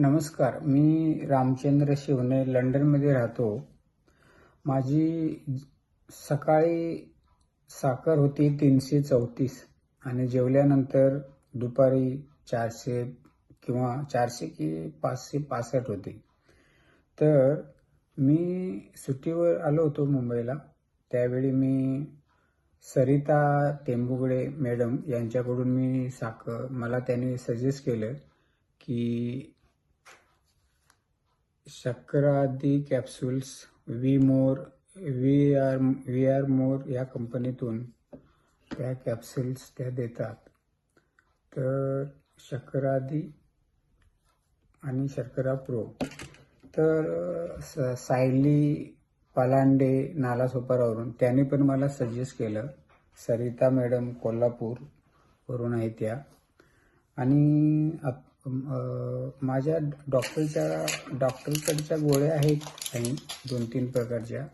नमस्कार मी रामचंद्र शिवणे लंडनमध्ये राहतो. माझी सकाळी साखर होती तीनशे चौतीस आणि जेवल्यानंतर दुपारी चारशे किंवा चारशे की पाचशे पासष्ट होती. तर मी सुट्टीवर आलो होतो मुंबईला. त्यावेळी मी सरिता टेंबुगडे मॅडम यांच्याकडून मी साखर मला त्यांनी सजेस्ट केलं की शक्रादी capsules V More V R V R More या कंपनीतून त्या कॅप्सूल्स त्या देतात. तर शर्करादी आणि शर्करा प्रो तर स- सायली पलांडे नालासोपारावरून त्यांनी पण मला सजेस्ट केलं. सरिता मॅडम कोल्हापूर वरून आहे त्या. आणि आत- माझ्या डॉक्टरच्या डॉक्टरकडच्या गोळ्या आहेत काही दोन तीन प्रकारच्या.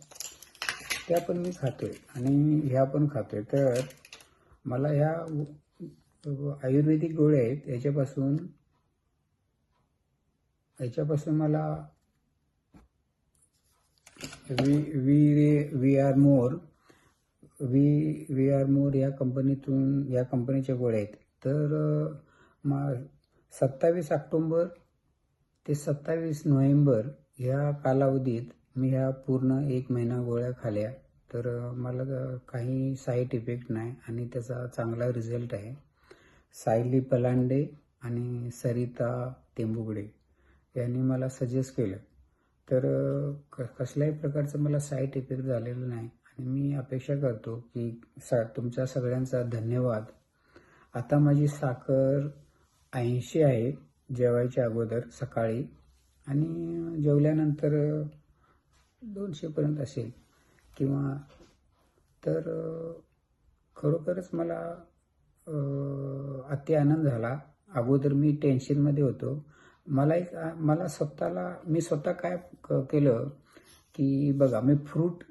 त्या पण मी खातोय आणि ह्या पण खातोय. तर मला ह्या आयुर्वेदिक गोळ्या आहेत याच्यापासून याच्यापासून मला V V V R More V V R More या कंपनीतून या कंपनीच्या गोळ्या आहेत. तर मा सत्तावीस ऑक्टोंबर ते सत्तावीस नोव्हेंबर ह्या कालावधीत मी ह्या पूर्ण एक महिना गोळ्या खाल्या. तर मला काही साईड इफेक्ट नाही आणि त्याचा चांगला रिझल्ट आहे. सायली पलांडे आणि सरिता तेंबुगडे यांनी मला सजेस्ट केलं. तर क- कसल्याही प्रकारचं मला साईड इफेक्ट झालेलं नाही आणि मी अपेक्षा करतो की स तुमच्या सगळ्यांचा धन्यवाद. आता माझी साखर ऐंशी आहे जेवायच्या अगोदर सकाळी. आणि जेवल्यानंतर दोनशेपर्यंत असेल. किंवा तर खरोखरच मला अति आनंद झाला. अगोदर मी टेन्शनमध्ये होतो. मला एक मला स्वतःला मी स्वतः काय क- केलं की बघा मी फ्रूट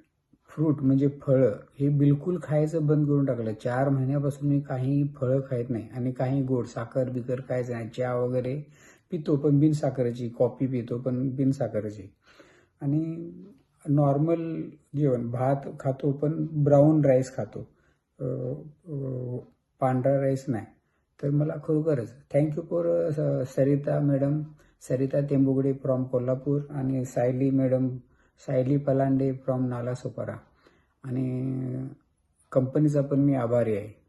फ्रूट म्हणजे फळं हे बिलकुल खायचं बंद करून टाकलं. चार महिन्यापासून मी काही फळं खायत नाही आणि काही गोड साखर बिकर खायचं नाही. चहा वगैरे पितो पण बिन साखरेची कॉफी पितो पण बिन साखरेची. आणि नॉर्मल जेवण भात खातो पण ब्राऊन राईस खातो. पांढरा राईस नाही. तर मला खरोखरच thank you for Sarita madam. Sarita Tembugade from Kolhapur. आणि सायली मॅडम सायली पलांडे फ्रॉम नालासोपारा. आणि कंपनीचा पण मी आभारी आहे.